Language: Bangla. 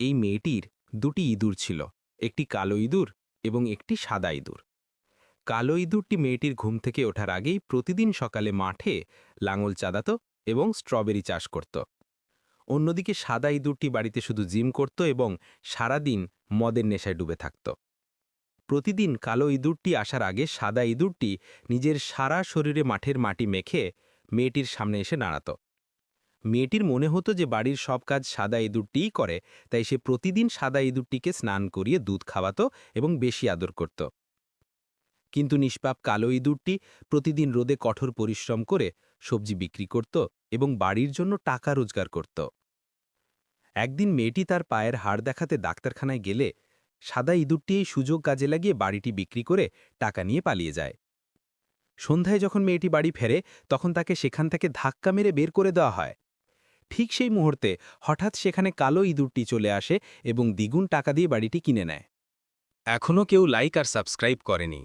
এই মেয়েটির দুটি ইঁদুর ছিল, একটি কালো ইঁদুর এবং একটি সাদা ইঁদুর। কালো ইঁদুরটি মেয়েটির ঘুম থেকে ওঠার আগেই প্রতিদিন সকালে মাঠে লাঙল চাঁদাত এবং স্ট্রবেরি চাষ করত। অন্যদিকে সাদা ইঁদুরটি বাড়িতে শুধু জিম করত এবং সারাদিন মদের নেশায় ডুবে থাকত। প্রতিদিন কালো ইঁদুরটি আসার আগে সাদা ইঁদুরটি নিজের সারা শরীরে মাঠের মাটি মেখে মেয়েটির সামনে এসে দাঁড়াত মেয়েটির মনে হতো যে বাড়ির সব কাজ সাদা ইঁদুরটিই করে, তাই সে প্রতিদিন সাদা ইঁদুরটিকে স্নান করিয়ে দুধ খাওয়াতো এবং বেশি আদর করত। কিন্তু নিষ্পাপ কালো ইঁদুরটি প্রতিদিন রোদে কঠোর পরিশ্রম করে সবজি বিক্রি করত এবং বাড়ির জন্য টাকা রোজগার করত। একদিন মেয়েটি তার পায়ের হাড় দেখাতে ডাক্তারখানায় গেলে সাদা ইঁদুরটি এই সুযোগ কাজে লাগিয়ে বাড়িটি বিক্রি করে টাকা নিয়ে পালিয়ে যায়। সন্ধ্যায় যখন মেয়েটি বাড়ি ফেরে, তখন তাকে সেখান থেকে ধাক্কা মেরে বের করে দেওয়া হয়। ঠিক সেই মুহূর্তে হঠাৎ সেখানে কালো ইঁদুরটি চলে আসে এবং দ্বিগুণ টাকা দিয়ে বাড়িটি কিনে নেয়। এখনও কেউ লাইক আর সাবস্ক্রাইব করেনি।